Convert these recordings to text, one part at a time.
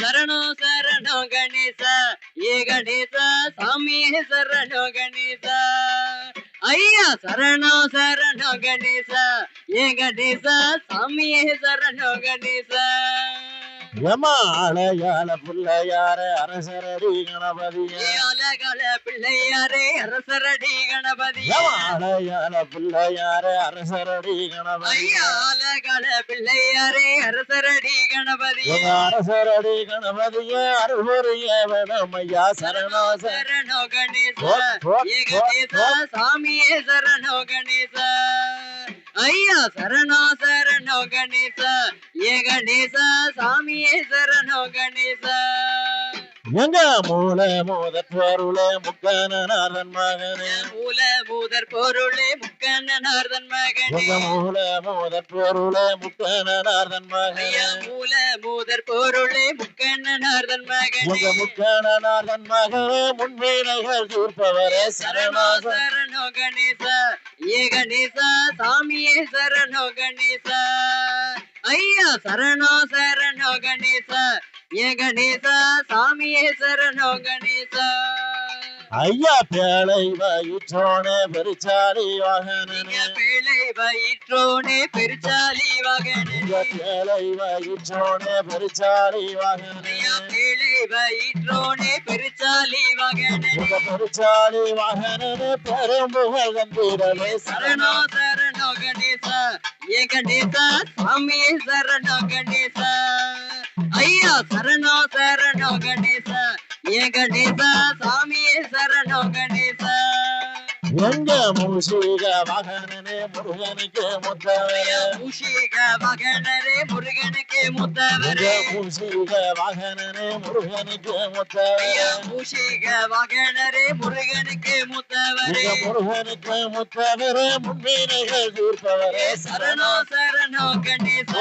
சரணோ சரணோ கணேச. ஏ கணேச சாமியே சரணோ கணேச. ஐயா சரணோ சரணோ கணேச. ஏ கணேச சாமியே சரணோ கணேச. யமா அழகால புள்ளையார அரசரடி கணபதிய. ஏ அலகல பிள்ளையாரே அரசரடி கணபதி யமா அழகால புள்ளையார அரசரடி அலகல பிள்ளையாரே அரசரடி கணபதி அரசரடி கணபதிய அருள்புரிய வேணும் ஐயா சரணோ சரண கணேச. சாமியே சரணோ கணேச. ஐயா சரணா சரணோ கணேச ஏ கணேச சாமியே சரணோ கணேச. எங்க மூல மோதற்றருள முக்கநாதன் மகனே. மூல மூதர் பொருளே முக்கண்ணனார்தன் மகனே. எங்க மூல மோதற்றருள முக்கநாதன் மகனே. மூல மூதர் பொருளே எங்க மகனே முக்கநாதன் மகனே முன்வீனைகள் தீர்ப்பவரே சரணோ சரணோ கணேச ஏ கணேச சாமியே சரணோ கணேச ஐயா சரணோ சரணோ கணேச ஏ கணேச சாமியே சரணோ கணேச ஐயா பேழை வயிற்றோனே பெருச்சாலி நீங்க வாகனனே பிள்ளை வயிற்றோனே பெருச்சாலி வகனே எங்க பேழை வயிற்றோனே பெருச்சாலி வாகனனே. ஐயா பிள்ளை வயிற்றோனே பெருச்சாலி வகனே எங்க பெருச்சாலி வாகனனே பெரும்புகழ் வந்திடலே சரணோ சரணோ சரணோ கணேச. ஏ கணேச சாமியே சரணோ கணேச. ஐயா சரணோ சரணோ கணேச. ஏ கணேச சாமியே சரணோ கணேச. எங்க மூஷிக வாகனனே முருகனுக்கு முத்தவரே ஐயா மூஷிக மகனரே முருகனுக்கு எங்க முத்தவரே மூஷிக வாகனனே முருகனுக்கு ஐயா முத்தவரே மூஷிக மகனரே முருகனுக்கு முத்தவரே எங்க முருகனுக்கு முத்தவரே முன்வீனைகள் தீர்ப்பவரே சரணோ சரணோ சரணோ கணேச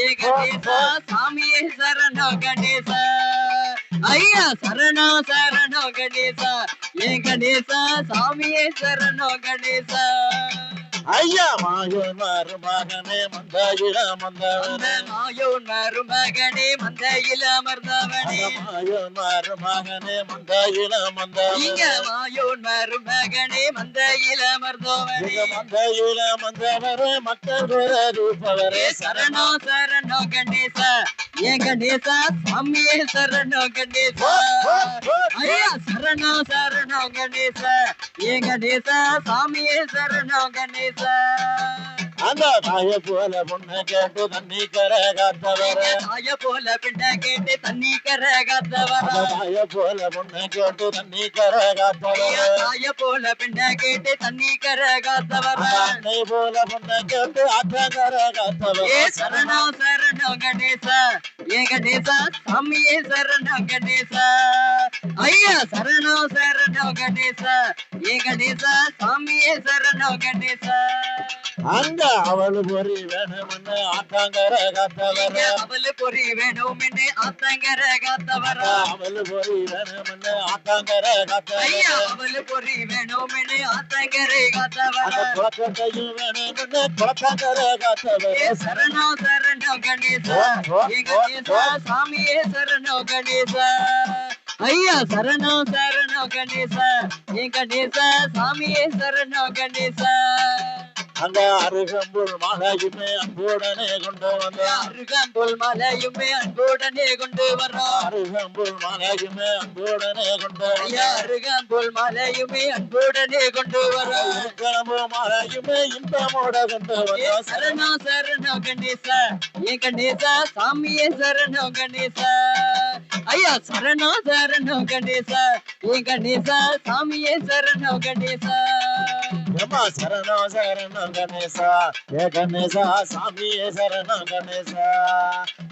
ஏ கணேச சாமியே சரணோ கணேச ஐயா சரணோ சரணோ சரணோ கணேச. ஐயா மாயோன் மருமகனே மந்தாயிட அந்த மந்தவனே மாயோன் மருமகனே மந்தையில் அமர்ந்தவனே அந்த மாயோன் மருமகனே மந்தாயிட இங்க மந்தவனே மாயோன் மருமகனே மந்தையில் அமர்ந்தவனே எங்க மந்தாயிட மந்தவரே மக்கள் பேரூப்பவரே ஏ சரணோ சரணோ கணேச. ஏ கணேசா சாமியே சரணோ கணேசா. ஐயா சரணோ சரணோ கணேசா. ஏ கணேசா சாமியே சரணோ கணேசா. தாய போல பொண்ணை கேட்டு தண்ணி கர காத்தவரே தாய போல பிண்ட கேட்டு தண்ணி கர காத்தவர அந்த தாய போல பொண்ணை கேட்டு தண்ணி கர காத்தவரே தாய போல பிண்ட கேட்டு தண்ணி கர காத்தவர அந்த அன்னை போல பொண்ணை கேட்டு அற்றங்கர ஏ காத்தவரே சரணோ சரணோ கணேச ஏ கணேச சாமியே சரணோ கணேச ஐயா சரணோ சரணோ கணேச ஏ கணேச சாமியே சரணோ கணேச அந்த அவளு பொறி வேணும்னு ஆட்டாங்கர காத்தவரே. அவளு பொறி வேணும் என்று ஆத்தங்கர காத்தவர. அவளு பொறி வேணும்னு ஆட்டாங்கர ஐயா காத்தவரே. அவளு பொறி வேணும் என்று ஆத்தங்கரை காத்தவர. குளக்கட்டையும் வேணும்னு குளத்தாங்கர காத்தவரே. சரணோ சரணோ கணேச. கணேச சாமியே சரணோ கணேச. ஐயா சரணோ சரணோ கணேச. ஏ கணேச சாமியே சரணோ கணேச. அந்த அருகம்புல் மாலையுமே அன்புடனே கொண்டு வந்த. அருகம்புல் மலையுமே அன்புடனே கொண்டு வர்றோம். அருகம்புல் மாலையுமே அன்புடனே கொண்டு அருகம்புல் மலையுமே அன்புடனே கொண்டு வர்றோம். கிளம்பு மாலையுமே இன்பமோட கொண்டு வந்த. சரணோ சரணோ கணேச. ஏ கணேச சாமியே சரணோ கணேச. ஐயா சரணோ சரணோ கணேச. ஏ கணேச சாமியே சரணோ கணேச. ஏமா சரணம் சரணம் கணேசா ஏ கணேசா சாமியே சரணம் கணேசா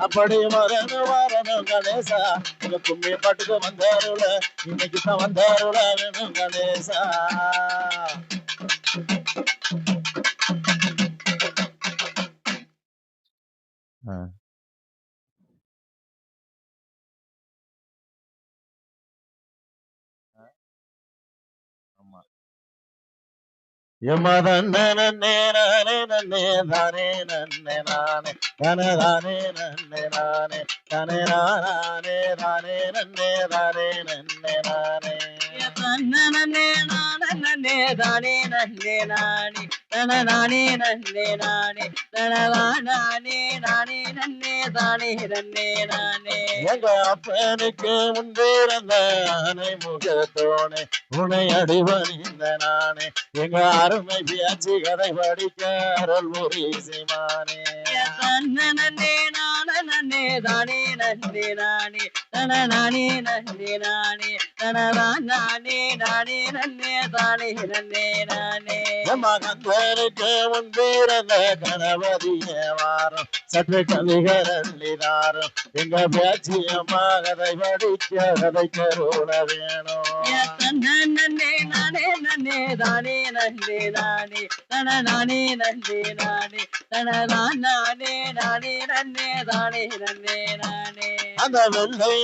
அப்படி வரணும் வரணும் கணேசா உங்க கும்மி பாட்டுக்கு வந்தாருல இன்னைக்கு தான் வந்தாருல வேணும் கணேசா ஆ தானே நன்னே நானே தன தானே நன்னே நானே தனே நானே தானே நன்னே தானே நன்னே நானே. தன்னே நானே தானே நன்னே நானே தன நானே நன்னே நன்னே தானே நன்னே நானே. எங்க அப்பனுக்கு முன்பிருந்த ஆனை முகத்தோனே உனை அடிபணிந்த நானே. எங்க அருமை பியாச்சி கதை படிக்க அருள் முரீசிமானே தன்னே நானே தானே நன்னே நானே. தன நானே நன்னே நானே. தனவா நானே நானே நன்னே தானே நன்னே நானே. மகந்தருக்கு முன்பிருந்த கணபதிய வாரம். சற்று கவிகள் அள்ளினாரும் எங்க பேச்சியம்மா கதை படிக்க கதை கருண வேணும். தன்னே நானே நன்னே தானே நன்னே நானே தன நானே நன்னே நானே. தனவா நானே நானே நன்னே தானே நன்னே நானே. அந்த வெள்ளை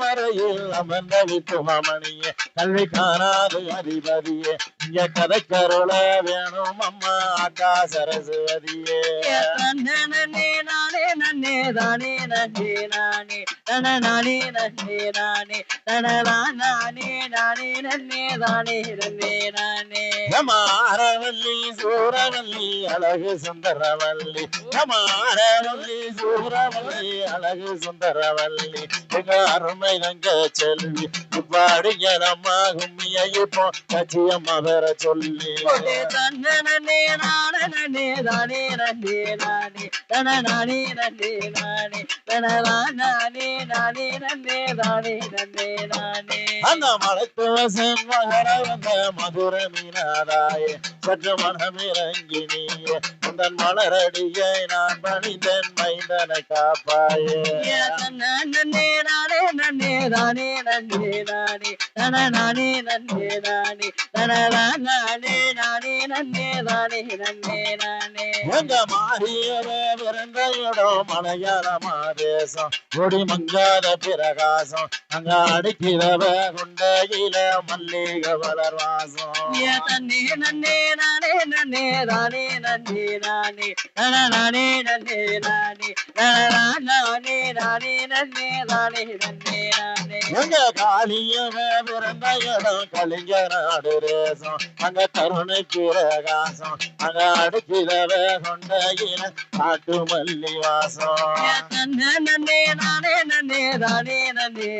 மறையில் அமர்ந்த வித்துவமணியே கல்வி காணாது அதிபதியே இங்க கதை கருள வேணும். அம்மா அக்கா சரஸ்வதியே. தன்னே நானே நன்னே தானே நன்னே நானே தன நானே நன்னே நானே தனவா நானே நானே நன்னே தானே நன்னே நானே. மாரவல்லி சூரவல்லி அழகு சுந்தரவல்லி. மாரவல்லி சூரவல்லி அழகு சுந்தரவல்லி. எங்க அருமை தங்க செல்வி பாடுங்க நம்ம கும்மியை இப்போ கச்சியம்மா வேற சொல்லி. தன்னே நானே நன்னே தானே நன்னே நானே தன நானே நன்னே நானே தனவா நானே நானே நன்னே தானே நன்னே நானே அந்த மலைத்துவசன் மகர வந்த மதுர மீனாதாயே சற்று மனமிறங்கி உந்தன் மலரடியை நான் பணிந்தன் மைந்தனை காப்பாயே. நன்னே நானே நன்னே தானே நன்னே நானே தன நானே நன்னே நானே தனவா நானே நானே நன்னே தானே நன்னே நானே. எங்க மாறியவ இடம் மலையாள மாதேசம். கொடி மங்காத பிரகாசம். அங்க அடிக்கிறவ கொண்டையில மல்லிகை வளர் வாசம் தன்னே நன்னே நானே நன்னே தானே நன்னே நானே தன நானே நன்னே நானே தனவா நானே நானே நன்னே தானே நன்னே நானே எங்க காளியவ பிறந்த இடம் கலிங்க நாடு ரேசம் அங்க கருணை பிரகாசம் அங்க காட்டு மல்லி வாசம் நன்னே நன்னே நன்னே நன்னே நன்னே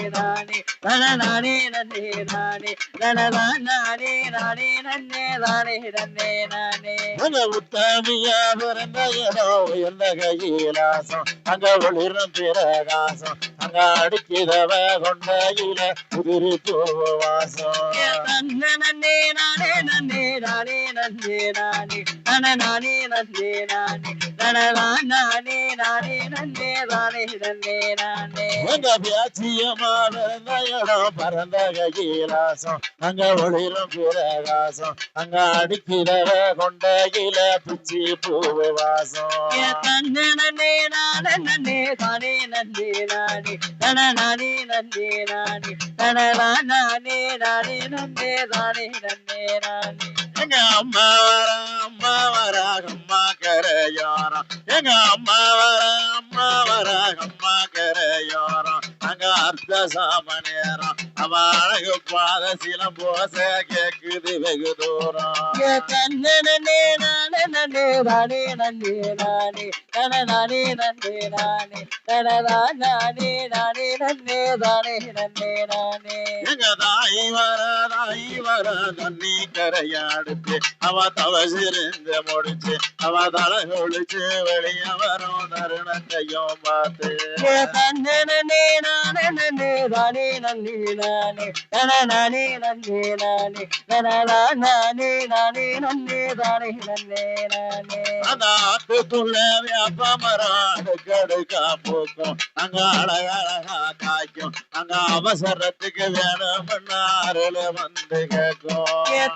நன்னே நானே அங்க உத்தமியா பிறந்த இடம் உயர்ந்த கையிலாசம் அங்க ஒளிரும் பிரகாசம் அங்க அடிக்கிறவ கொண்டையில உதிரி பூ வாசம் தன்னே நன்னே நானே நன்னே நானே நன்னே நானே. தன நானே நன்னே நானே. தனவா நானே நானே நன்னே தானே நன்னே நானே. எங்க பியாச்சியமா பிறந்த இடம் பறந்த கையிலாசம். அங்க ஒளிரும் பிரகாசம். அங்க அடிக்கிறவ கொண்டையில பிச்சி பூ வாசம். தன்னே நன்னே நானே நன்னே தானே நன்னே நானே. தன நன்னே நானே தனவா நானே நன்னே தானே நன்னே நானே எங்க அம்மா வர அம்மா வர அம்மா கரையோரம். எங்க அம்மா வர அம்மா அம்மா அங்க அர்த்த சாம நேரம். அவ அழகு பாத சிலம் கேக்குது வெகு தூரம் தன்னே நன்னே நானே நன்னே தானே நன்னே நானே தன நானே நன்னே நானே தனவா நானே நானே நன்னே தானே நன்னே நானே எங்க தாய் வர தாய் வர தண்ணி கரையாடுச்சு அவ தவசிருந்து முடிச்சு அவ தலை ஒழிச்சு வெளிய வரும் தருணத்தையும் பார்த்து தன்னே நன்னே நானே நன்னே தானே நன்னே நானே நானே நன்னே நானே தனவா நானே நானே நன்னே தானே நன்னே நானே. அந்த ஆட்டுக்குள்ள வேப்ப மரம் அடுக்கடுக்கா பூக்கும். அங்க அழகழகா காய்க்கும். அங்க அவசரத்துக்கு வேணும்னா அருள் வந்து கேட்கும்.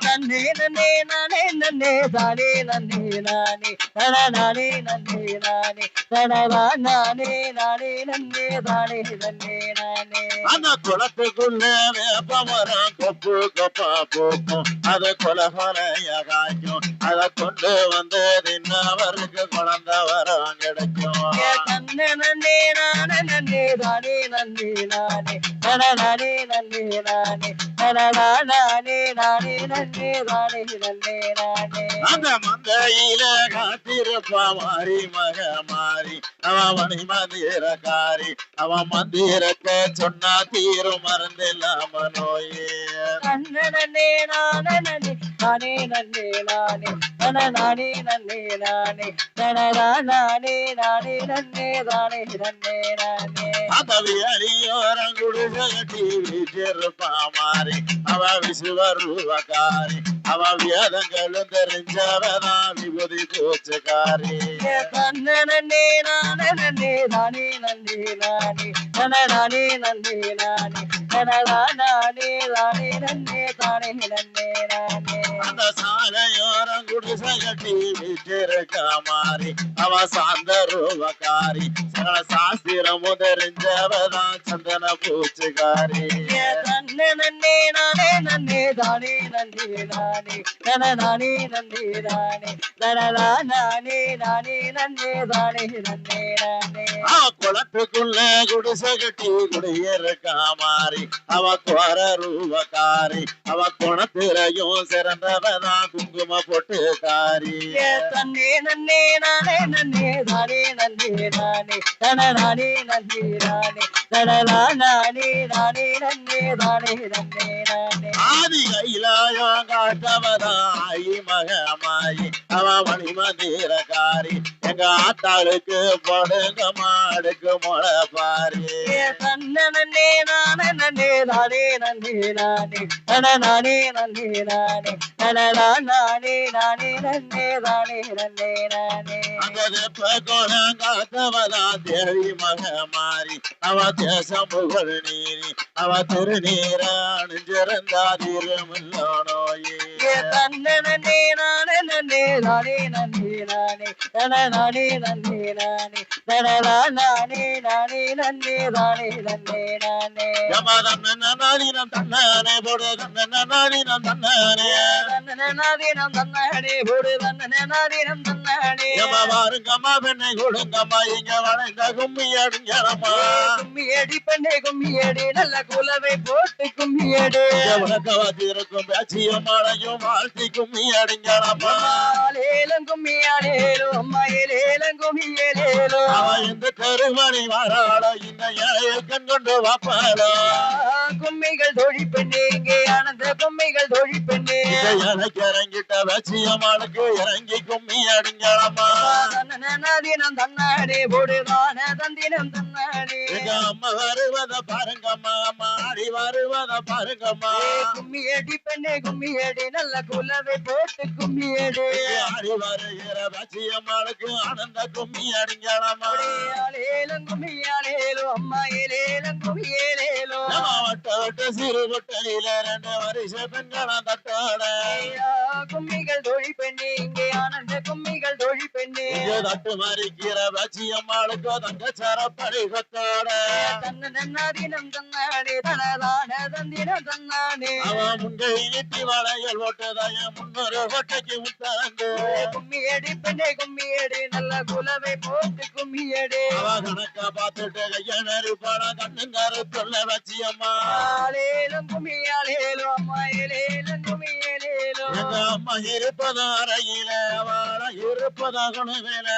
தன்னே நன்னே நானே நன்னே தானே நன்னே நானே. தன நானே நன்னே நானே. தனவா நானே நானே நன்னே தானே நன்னே நானே. அந்த குளத்துக்குள்ள வேப்ப மரம் கொப்பு கொப்பா பூக்கும். அது கொல கொலைய காய்க்கும். அத கொண்டு வந்து தின்னவருக்கு குழந்தை வரம் கிடைக்கும். தன்ன நன்னே நானே நன்னே தானே நன்னே நானே. தனநானே நன்னே நானே. தனனா நானே நானே நன்னே தானே நன்னே நானே. அந்த மந்தையில காத்திருப்பா மாறி மக மாறி அவன் மணி மந்திரக்காரி அவன் மந்திரக்க சொன்னா தீரும் மறந்தில்லாம நோயே நன்னே நானே நன்னே நன்னே நானே. நன்னே நானே. நானே நானே நன்னே நானே. மாறி. அவ விசுவரூபக்காரி அவ வேதங்களும் தெரிஞ்சவதான் விபூதி பூச்சுக்காரி தன்ன நன்னே நானே நன்னே நானே நன்னே நானே. நானே நன்னே தானே நன்னே நானே. அந்த சாலையோரம் குடிசகட்டி வீட்டிருக்கா மாறி. அவ சாந்த ரூபக்காரி. சகல சாஸ்திரமும் தெரிஞ்சவதான் சந்தன பூச்சுக்காரி தன்ன நன்னே நானே நன்னே தானே நன்னே நானே தனநானே நன்னே நானே தனனா நானே நானே நன்னே தானே நன்னே நானே. குளத்துக்குள்ள குடிசை கட்டி குடியிருக்கா மாறி அவ கோர ரூபக்காரி. அவ குணத்திரையும் சிறந்தவதான் குங்கும பொட்டுக்காரி. தன்னே நன்னே நானே நன்னே தானே நன்னே நானே. தனநானே நன்னே நானே தனனா நானே நானே நன்னே தானே நன்னே நானே ஆதி கைலாயம் காட்டவதான் ஆயி மகமாயி அவ மணி மந்திரக்காரி எங்க ஆத்தாளுக்கு படுங்க மாடுக்கு முளை பாரி தன்ன நன்னே நானே நன்னே நன்னே நன்னே நானே நன்னே நன்னே அந்த வெப்ப கோலம் காத்தவதா தேவி மகமாரி அவ தேசம் புகழ் நீரி அவ திருநீர அணிஞ்சிருந்தா திருமல்லோ நோயே தன்ன நன்னே நானே நன்னே தானே நன்னே நானே தனநானே நன்னே நானே தனனா நானே நானே நன்னே தானே நன்னே நானே யமதன்னநாதீனம் தன்னானே போடு தன்னநாதீனம் தன்னானே தன்னநாதீனம் தன்னநாதீனம் தன்னானே யம வாருங்கம்மா பெண்ணை கொடுங்கம்மா இங்க வளைந்த கும்மி அடிஞ்சனம்மா கும்மி அடி பெண்ணே கும்மி அடி நல்ல குலவை போட்டு கும்மி அடி இருக்கும் பேச்சியம்மாளையும் வாழ்த்தி கும்மி அடிஞ்சனம்மா ஆலேலம் கும்மி ஆலேலோ அம்மா ஏலேலம் கும்மி ஏலேலோ அவ இந்த கருமணி வாராள இந்த ஏழைய கண் கொண்டு வாப்பாளோ கும்மிகள் தோழி பெண்ணே இங்கே ஆனந்த கும்மிகள் தோழி பெண்ணே எனக்கு இறங்கிட்ட பேச்சியம்மாளுக்கு இறங்கி கும்மி அடிஞ்சனம்மா தன்னநாதீனம் தன்னானே போடுதான தந்தினம் எங்க அம்மா வருவத பாருங்கம்மா மாறி வருவத பாருங்கம்மா. கும்மி அடி பெண்ணே கும்மி அடி நல்ல குலவை போட்டு கும்மி அடி ஆடி வருகிற பேச்சியம்மாளுக்கு ஆனந்த கும்மி அடிஞ்சனம்மா ஆலேலம் கும்மி ஆலேலோ அம்மா ஏலேலம் கும்மி ஏலேலோ வட்ட வட்ட சிறு பொட்டலில ரெண்டு வருஷ பெண்கள தட்டோட. ஐயா, கும்மிகள் தோழி பெண்ணே இங்கே ஆனந்த கும்மிகள் தோழி பெண்ணே. தட்டு மறிக்கிற பேச்சியம்மாளுக்கு தங்க சரப்படி கொத்தோட தன்ன நன்னாதீனம் தன்னானே தனதான தந்தினம் தன்னானே அவன் முங்கை நீட்டி வளையல் ஓட்டதாய முன்னொரு கொட்டைக்கு முத்தாந்து கும்மி அடி பெண்ணே கும்மி அடி நல்ல குலவை போட்டு கும்மி அடி அவ கணக்க பார்த்துட்டு கையனரு பணம் கண்ணுங்காரு சொல்ல வச்சியம்மா. ஆலேலம் கும்மி ஆலேலோ அம்மா ஏலேலம் கும்மி ஏலேலோ எங்க அம்மா இருப்பதா அறையில அவள இருப்பதா குணவேல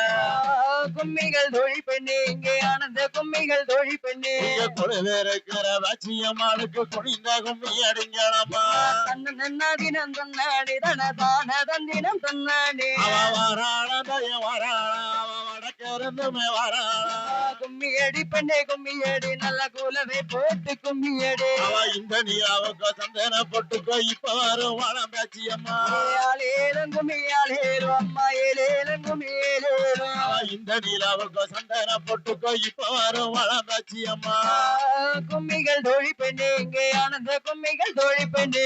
கும்மிகள் தோழி பெண்ணே இங்கே ஆனந்த கும்மிகள் தோழி பெண்ணே. இங்க கொழுவே இருக்கிற வச்சியம்மாளுக்கு குனிந்த கும்மி அடிங்களம்மா தன்ன நன்னாதினம் தன்னானே தனதான தந்தினம் தன்னானே அவ வராள தய வராள அவ வடக்க இருந்துமே வராள. கும்மி அடி பெண்ணே கும்மி அடி நல்ல குலவை போட்டு கும்மி அடி அவ இந்த நீ அவக்க சந்தன பொட்டுக்கோ இப்ப வரும் வளம் பேச்சியம்மா அம்மா ஏலேலம் கும்மியாலேலோ அம்மா ஏலேலம் கும்மியேலேலோ இந்த நிலாவுக்கு சந்தன பொட்டுக்கோ. இப்ப வரும் வளர்ந்தாச்சி அம்மா. கும்மிகள் தோழி பெண்ணே இங்கே ஆனந்த கும்மிகள் தோழி பெண்ணே.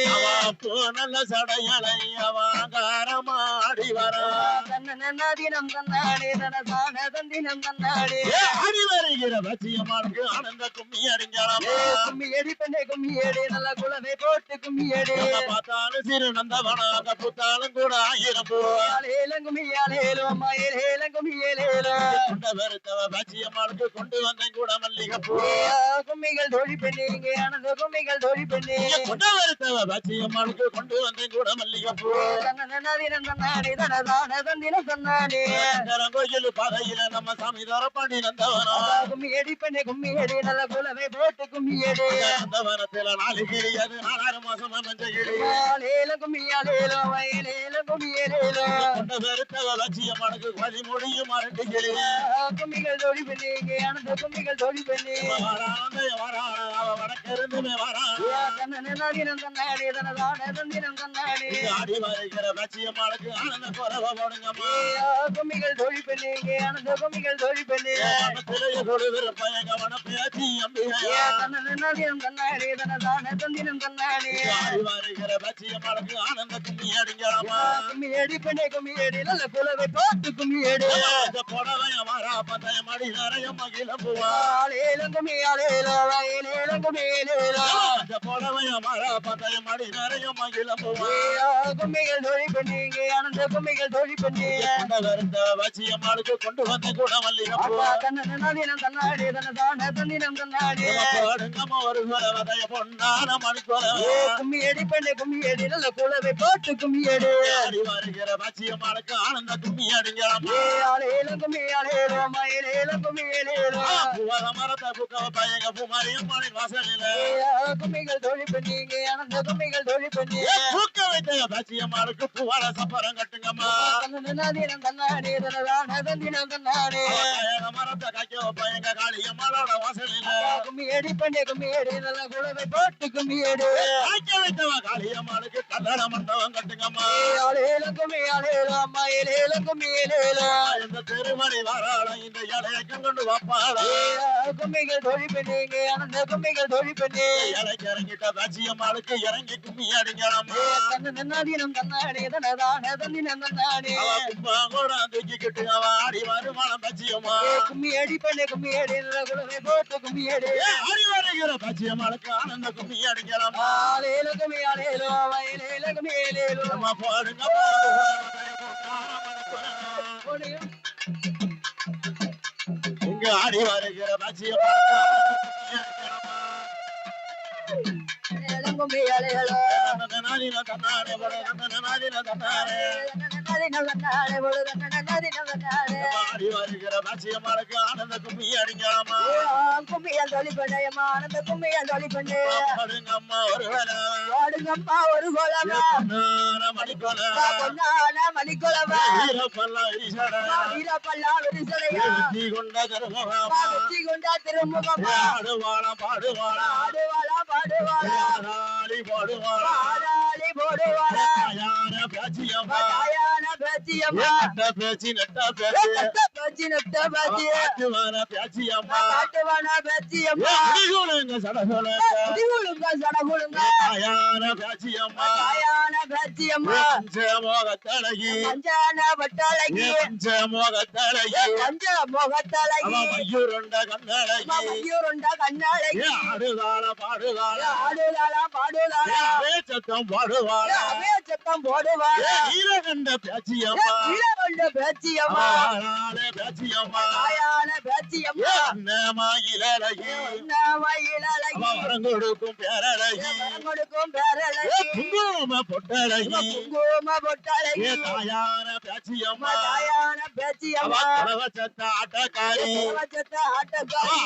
பூ நல்ல சடையலை அவன் காரமா ஆடி வரா. தன்னன தினம் தன்னாடே தனதான தந்தினம் தன்னாடே ஆடி வருகிற பச்சியம்மாளுக்கு ஆனந்த கும்மி அடிங்களாமா கும்மி அடி பெண்ணே கும்மி அடி நல்ல குலவை போட்டு கும்மி அடி பார்த்தாலும் சிறு நந்தவனாக புத்தாலும் கூட ஆயிரம் பூ. கும்மியாலேலோ அம்மா ஏலேலம் கும்மியேலேலோ கொண்ட வெறுத்தவ பச்சியம்மாளுக்கு கொண்டு வந்தேன் கூட மல்லிகை பூ கும்மிகள் தோழி பெண்ணே இங்கே ஆனந்த கும்மிகள் தோழி பெண்ணே. கொண்ட வெறுத்தவ பச்சியம்மாளுக்கு கொண்டு வந்தேன் கூட மல்லிகை பூ. தன்னன தினம் தன்னாடே தனதான தந்தினம் தன்னாடே கோயில் பாதையில நம்ம சாமி தரப்பாண்டி நந்தவனம் கும்மி அடி பெண்ணே கும்மி அடி நல்ல குலவை போட்டு கும்மி அடி நந்தவனத்துல நாலு கிளி அது நாலாறு மாசம் கிளி கொண்ட பச்சியம்மாளுக்கு வழி முடியும் அரண்டு கிளி கும்மிகள் தோழி பெண்ணே இங்கே ஆனந்த கும்மிகள் தோழி பெண்ணே வரானே வரான அவ வடக்கிருந்துமே வரான் ஆடி வருகிற பச்சியம்மாளுக்கு ஆனந்த குறவ போடுங்கம்மா கும்மிகள் தோழி பெண்ணே இங்கே ஆனந்த கும்மிகள் தோழி பெண்ணே மனத்திலேயே பையன் கவன பேச்சு அம்பிகையா தன்னன தினம் தன்னாடே தனதான தந்தினம் ஆடி வருகிற ஆனந்த கும்மி கும்மி அடி பெண்ணே கும்மி அடி நல்ல குலவை பார்த்து கும்மி அடி புடவை புடவைய வரா பந்தய மடி நிறைய மகிழ பூவா ஆலேலம் கும்மி ஆலேலோ ஏலேலம் கும்மி ஏலேலோ இந்த புடவைய வரா பந்தய மடி நிறைய மகிழ பூவா கும்மிகள் தோழி பெண்ணே இங்கே ஆனந்த கும்மிகள் தோழி பெண்ணே கொண்ட வருந்த பச்சியம்மாளுக்கு கொண்டு வந்த கூட மல்லிகை பூ அப்பா தன்னன ஒரு பொன்னான மணிக்குலவ கும்மி அடி பெண்ணே கும்மி அடி நல்ல குலவை போட்டு கும்மி அடி வருகிற பச்சியம்மாளுக்கு ஆனந்த கும்மி அடிங்களாமா கும்மி ஆலேலோ மயிலேலம் கும்மி ஏலேலோ பூவர மரத்த புக்க பயங்க பூமாரியம்மனின் வாசலில கும்மிகள் தோழி பெண்ணே இங்கே கும்மிகள் தோழி பெண்ணே பூக்க வைத்த பச்சியம்மாளுக்கு பூவால சப்பரம் கட்டுங்கம்மா தினம் தன்னாடே தனதான தந்தினம் தன்னாடே பயங்க மரத்த கைக்க காளியம்மாளோட வாசலில கும்மி அடி பண்ணி கும்மி அடி நல்ல குழவை போட்டு கும்மி அடி கைக்க வைத்தவ காளியம்மாளுக்கு கல்லட மண்டபம் கட்டுங்கம்மா இந்த திருமணி வாராளம் இந்த இலையக்கம் கொண்டு வாப்பாளம் கும்மிகள் தோழி பெண்ணே இங்கே ஆனந்த கும்மிகள் தோழி பெண்ணே இலைக்கு இறங்கிட்ட பச்சியம்மாளுக்கு இறங்கி கும்மி அடிங்களாமா தன்னன தினம் தன்னாடே தனதான தந்தினம் தன்னாடே அவ தூக்கிக்கிட்டு அவ ஆடி வருமானம் பச்சியம்மா கும்மி அடி பெண்ணே கும்மி அடி நல்ல போட்டு கும்மி அடி ஆடி வருகிற ஆனந்த கும்மி கும்மி கும்மி ஆடி வருகிற வருகிற பச்சியம்மாளுக்கு ஆனந்த கும்மி அடிங்களாமா கும்மியால் தோழி பெண்ணையம்மா ஆனந்த கும்மியால் தோழி பெண்ணே போடுங்க அம்மா ஒரு வேலை ஓடுங்கம்மா ஒரு கோலமா? மணிக்கொலை பொன்னான மணிக்குலவா வீரப்பெல்லாம் வீசடா வீரப்பல்லா விரிசடையா வெற்றி கொண்ட கருமகாமா வெற்றி கொண்டா திருமுகமா? பாடுவாளா பாடுவாளா? பாடுவாளா பாடுவாளா? பாடாளி பாடுவாளா? போடுவாளா? பேச்சியம்மா பேச்சியம்மா பேச்சி நட்ட பேச்சு. பேச்சி நட்ட பேச்சி. பாட்டுவான பேச்சியம்மா காட்டுவானா பேச்சியம்மா அடிகுளுங்க சடகுல குடிகுழுங்க சடகுழுங்க தாயான பேச்சியம்மா தாயான பேச்சியம்மா பஞ்ச மோகத்தழகி. பஞ்சான வட்டாளகி பஞ்ச மோகத்தழகி. பஞ்ச முகத்தழகி. மயூருண்ட கண்ணழகி. மயூருண்ட கண்ணழகி. ஆடுதாள பாடுதாள ஆடுதாளா பாடுதாளா சத்தம் பாடுவாளா அவே சத்தம் போடுவாளா ஈரகண்ட பேச்சியம்மா வீரவண்ட பேச்சியம்மா. பேச்சியம்மா. தாயான பேச்சியம்மா. அண்ணமா இளழகி மயிலழகி? அவ வரம் கொடுக்கும் பேரழகி. கொடுக்கும் பேரழகி. குங்கும பொட்டழகி. குங்கும பொட்டழகி. தாயான பேச்சியம்மா. தாயான பேச்சியம்மா. கலவச்சத்த ஆட்டக்காரி. சத்த ஆட்டக்காரி.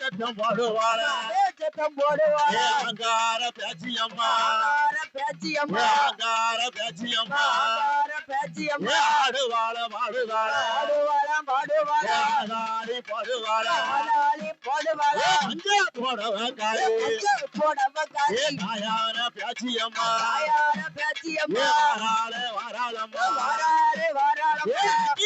சத்தம் பாடுவாளா. அவே சத்தம் ஏ போடுவாளா அங்கார பேச்சியம்மா. ஏ பேச்சியம்மா. அங்கார பேச்சியம்மா பேச்சியம்மா ஆடுவாள பாடுவாள பாடுவாளா பாடுவாளா ஆடாடி பாடுவாள ஆடாளி போடுவாளா அஞ்சா போடவ போடவ பேச்சியம்மா தாயான பேச்சி பேச்சியம்மா வாராளே வாராளம்மா. வாராளே வாராளம்மா.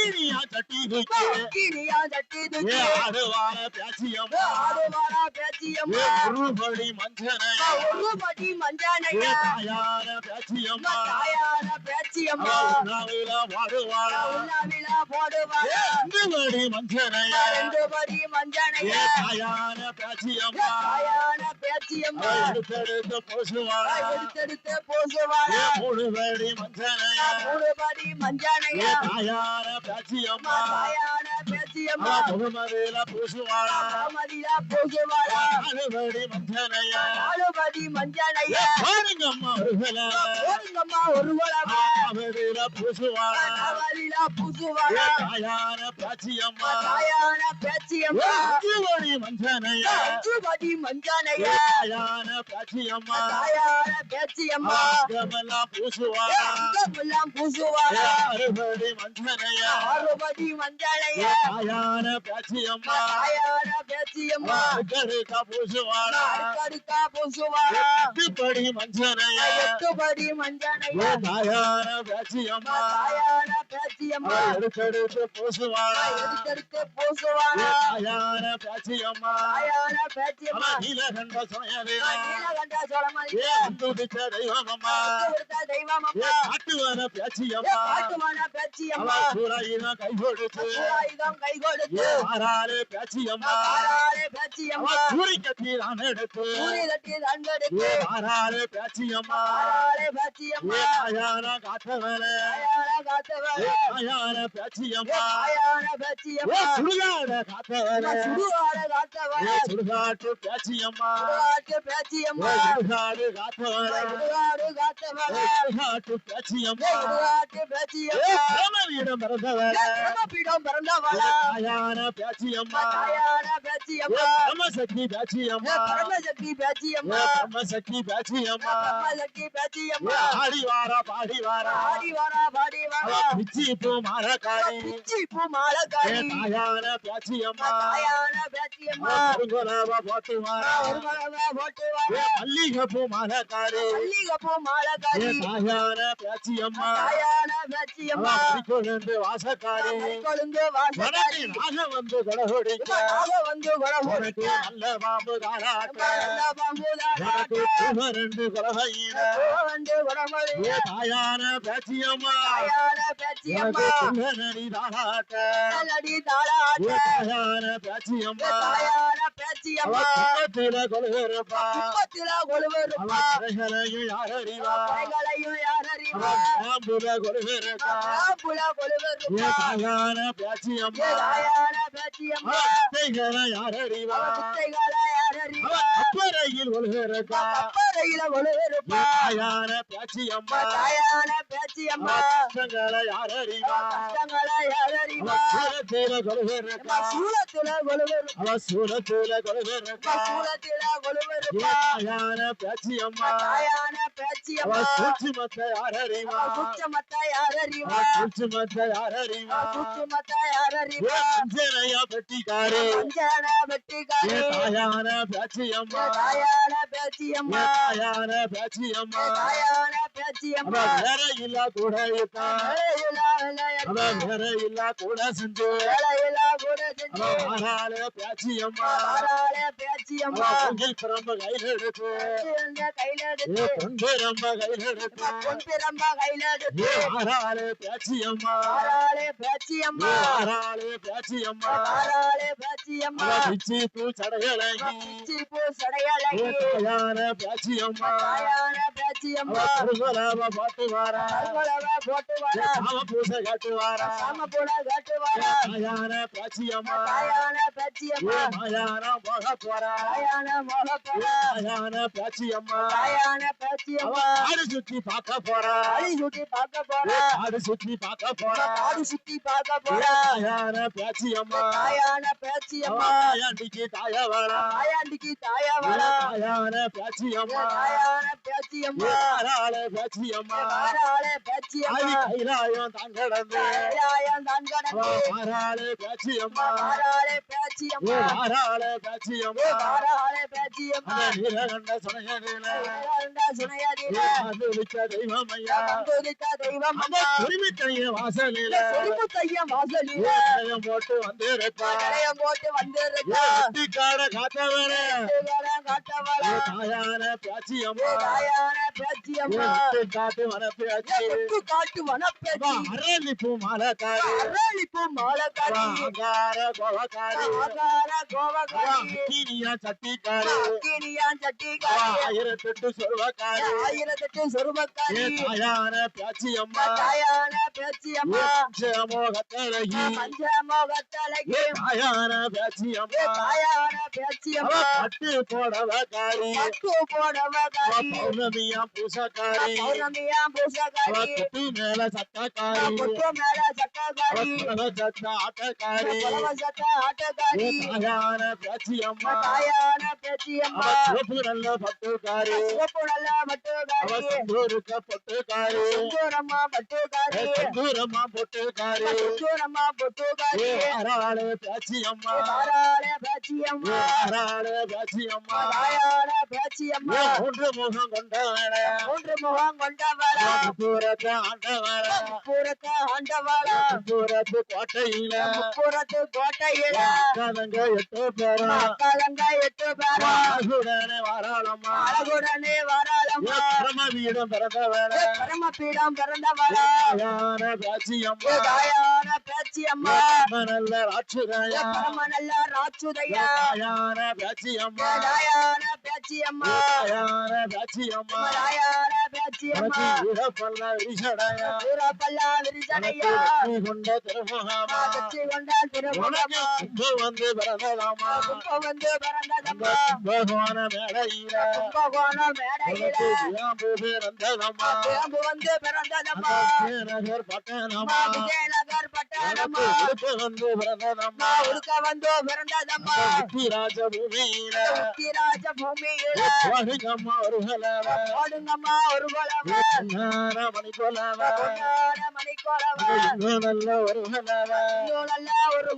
கீரியா தட்டி தூக்கி கிளியா தட்டி ஏ தூக்கி ஆடுவார பேச்சியம்மா ஆடுவாரா ஏ பேச்சியம்மா குருபடி மஞ்சனையா ஒரு படி ஏ மஞ்சானையா தாயார பேச்சியம்மா தாயான பேச்சியம்மா நாவில வாடுவாரா உள்ளாவிலா போடுவாரா ரெண்டு படி மஞ்சனையா ரெண்டு படி ஏ மஞ்சானையா தாயார பேச்சியம்மா தாயான பேச்சியம்மா எடுத்தெடுத்து போசுவாரா எடுத்தெடுத்து ஏ போசுவாரா மூணு படி மஞ்சனையா மூணு படி ஏ மஞ்சானையா தாயார தாயான பேச்சியம்மா முகமதியில பூசுவாரா மதியா போசுவாரா நாலு படி மஞ்சனையா? நாலு படி மஞ்சானையா பாருங்கம்மா ஒருவேளை. போடுங்கம்மா ஒரு உலகா அவதியில பூசுவாரா காவலிலா பூசுவாரா தாயார பேச்சியம்மா? தாயான பேச்சியம்மா? அஞ்சு படி மஞ்சனையா? அஞ்சு படி மஞ்சானையா? தாயார பேச்சியம்மா? தாயான பேச்சியம்மா? மஞ்சனையா? படி மஞ்சானையா தாயார பேச்சியம்மா. தாயான பேச்சியம்மா. கடுக்கா பூசுவாரா அடுக்கடுக்கா பூசுவாரா எட்டுப்படி மஞ்சனையா எட்டு படி மஞ்சானையா தாயார பேச்சியம்மா. தாயான பேச்சியம்மா. எடுத்தெடுத்து பூசுவாரா எடுத்தெடுத்து பூசுவாரா தாயார பேச்சியம்மா. தாயான பேச்சியம்மா. நீலகண்ட சமயரா நீலகண்ட சோழமணி ஏ துடிச்ச தெய்வமம்மா. தெய்வம் ஏ அம்மா காட்டுவன பேச்சியம்மா. காட்டுமான பேச்சியம்மா. அவ சூறையின கை கொடுத்து ஆயுதம் கை கொடுத்து ஏ ஆறாலே பேச்சியம்மா ஆறாளே அவ பேச்சியம்மா சூரி கத்தி நான் எடுத்து சூரிய தட்டி தண்டெடுத்து ஏ ஆறாலே பேச்சியம்மா ஆறாளே ஏ பேச்சியம்மா ஆயான காத்தவனே ஆயான காத்தவரே ஏ ஆயான பேச்சியம்மா ஆயான ஏ பேச்சியம்மா சுடுகாட காத்தவனே சுடுவாட ஏ காத்தவரே சுடுகாட்டு பேச்சியம்மா சுடுகாட்டு ஏ பேச்சியம்மா சுடுகாடு காத்தவனே சுடுகாடு ஏ காத்தவரே சுடுகாட்டு பேச்சியம்மா சுடுகாட்டு ஏ பேச்சியம்மா பிரமவீடம் பிறந்தவனே பிரம்மபீடம் பிறந்தவளா தாயான பேச்சியம்மா தாயான ஏ பேச்சியம்மா பிரம்மசக்தி பேச்சியம்மா பரமசக்தி பேச்சியம்மா ஏ பிரம்மசக்தி பேச்சியம்மா பரமசக்தி பேச்சியம்மா ஏ ஆடி வாரா பாடி வாரா ஆடி வாரா பாடி அவ வாரா பிச்சி பூ மரக்காரி பிச்சி பூ ஏ மாலக்காரி தாயான பேச்சியம்மா தாயான பேச்சியம்மா கருங்குலாவ போட்டு வாரா ஒரு மரவ போட்டு ஏ வாரா மல்லிகை பூ மரக்காரி மல்லிகை பூ ஏ மாலக்காரி தாயான பேச்சியம்மா தாயான அவ பேச்சியம்மா கொழுந்து வாசக்காரி. கொழுந்து வாசக்காரி நாக வந்து கொடகுடிக்க நாக வந்து உனக்கு நல்ல பாம்பு காலாட்ட நல்ல பம்புதாட்ட உனக்கு பூம ரெண்டு குலகையில குணமொழி ஏ தாயான பேச்சியம்மா. தாயான பேச்சியம்மா. குள்ளநடி தாளாட்ட நல்லடி தாளாட்ட ஏ தாயான பேச்சியம்மா. தாயான பேச்சியம்மா. குப்பத்தில கொழுகிறப்பா குப்பத்தில கொழுவருப்பா அவ கரைகளையும் யார் அறிவா கைகளையும் யார் அறிவா காம்புல கொழுகிறப்பா புல ஏ கொழுவருப்பா அப்பறையில் கொழுகிறப்பா கப்பறையில கொழுவருப்பா தாயான பேச்சியம்மா. தாயான அவ பேச்சியம்மா கஷ்டங்களை யார் அறிவா கஷ்டங்களை யார் அறிவா சூலத்துல அவ சூரத்தில கொழுகிறப்பா சூலத்துல தாயான யார் அறிவா யார் யார் அறிவா யார் அறிவா அஞ்சனையா அஞ்சான வெட்டிக்காரி தாயான பேச்சியம்மா தாயான ஏ பேச்சியம்மா. தாயான பேச்சியம்மா. தாயான பேச்சியம்மா. வேற இல்ல கூட இருக்கான். வேலையில அவ விளையாட்டு வேற இல்ல கூட செஞ்சு. வேலையில கூட அவ செஞ்சு மாறாள பேச்சியம்மா. ஆறாள அவ பேச்சியம்மா. பொங்கல் பிரம்ப கையில் எடுத்து. இருந்த கையில ஏ எடுத்து பொன்பு ரொம்ப கையில் எடுத்து. பொன் பிரம்ப கையில எடுத்து. ஏ மாறாள பேச்சியம்மா. ஆறாளே ஏ பேச்சியம்மா மாறாள பேச்சியம்மா. ஆறாளே பேச்சியம்மா. அவ பிச்சி பூ சடையழகி பிச்சி பூ சடையழகி பாட்டு வாரா கருவளவ போட்டு ஏ வாரா சாம பூசை காட்டு வாரா சாம போட காட்டு ஏ வாரா தாயான பேச்சியம்மா தாயான ஏ பேச்சியம்மா மாயானா போக போறா தாயான மோக ஏ போறா தாயான பேச்சியம்மா தாயான அவ பேச்சியம்மா காடு சுத்தி பார்க்க போறா அடி சுட்டி பார்க்க ஏ போறா காடு சுத்தி பார்க்க போறா காடு சுத்தி பார்க்க ஏ போறா தாயான பேச்சியம்மா தாயான அவ பேச்சியம்மா தாயாண்டிக்கு தாய வேணா தாயாண்டிக்கு தாயா ஏ வாடா தாயான பேச்சியம்மா தாயான ஏ பேச்சியம்மா தாராள பேச்சியம்மா தாராளே பேச்சியம்மா ஆதி கைலாயம் தான் கடந்து தாராள பேச்சியம்மா. ஏ பேச்சியம்மா. தாராள பேச்சியம்மா. அவ பேச்சியம்மா. நீலகண்ட சுனையடியில நீலகண்ட சுனையடியில அனுபவித்த தெய்வம் ஐயா அனுபவித்த தெய்வம் அம்மா குறிமித்தைய வாசலில. சொரிமுத்தையன் வாசலில. நிலையம் போட்டு வந்திருப்பா. நிலையம் போட்டு வந்திருக்கா வெட்டிக்கார காத்தவர காட்டவளா தாயான காட்டு வனப்பியாச்சி முத்து காட்டு வனப்பேச்சி அரளிப்பு மாலக்காரி அரளிப்பு மாலக்காரி அங்கார கோவக்காரி ஆகார கோவக்காரி கினியா சட்டிக்காரி அக்கினியான் சட்டிக்காரி ஆயிரத்தெட்டு சொல்வக்காரி ஆயிரத்தெட்டு சொருபக்காரி ஏ தாயான பியாச்சியம்மா தாயான பேச்சியம்மா மோகத்தழகி மஞ்ச மோகத்தலகி தாயான பியாச்சியம்மா தாயான பேச்சியம்மா பட்டு போடவக்காரி பட்டு போடவக்காரி பௌர்ணமியா பூசக்காரி பௌர்ணமியா பூசக்காரி குட்டி மேல சட்டக்காரி முத்து மேல சட்டக்காரி சட்ட ஆட்டக்காரி பரவசத்த ஆட்டக்காரி தாயான பியாச்சியம்மா தாயான பேச்சியம்மா அவ சிவப்பு நல்ல பட்டுக்காரி சிவப்பு நல்ல அவ மட்டுக்காரி சந்தூருக்க பொட்டுக்காரி சுந்தூரம்மா மட்டுக்காரி சந்தூரமா பொட்டுக்காரி சுந்தூரம்மா பொட்டுக்காரி அராளு பியாச்சியம்மா தாராள பேச்சியம்மா அராளு பியாச்சியம்மா தாயான பேச்சியம்மா மூன்று முகம் கொண்டவன மூன்று முகம் கொண்டவளா தூரத்தை ஆண்டவன பூரத்த ஆண்டவளா தூரத்து கோட்டையில பூரத்து கோட்டையில கதங்க எட்டு பேரும் அக்காலங்க எட்டு பேரா அழகுடனே வாராளம்மா அழகுடனே பரம தாயான தாயான பேச்சியம்மா நல்ல பரம நல்ல ராட்சுதையா தாயான தாயான பேச்சியம்மா தாயான பேச்சியம்மா வீரப்பல்ல விரிசடையா ஊரப்பல்லா விரிசனையா கொண்ட திருமுகமா? கொண்ட திருமுகமா? வந்து பிறந்ததாமா? வந்து பிறந்ததம்மா. பகவான மேடையில கும்பகோணம் மேடையில பிறந்ததம்மா? வந்து பிறந்ததம்மா. நகர் பட்டணமா? விஜயநகர் பட்டணம்மா உனக்கு உடுப்பு வந்து பிறந்ததம்மா? உடுக்க வந்து பிறந்ததம்மா. ராஜ பூமியில உத்திராஜ பூமியில வாடுங்கம்மா ஒரு கலவ ஓடுங்கம்மா நல்ல ஒரு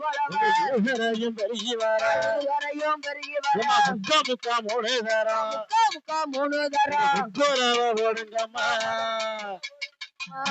பெருகி வர வரையும் பெருகி முக்கா முக்கா மூணு தரம் முக்கா முக்கா மூணு தரம் குறவ போடுங்கம்மா ஆ.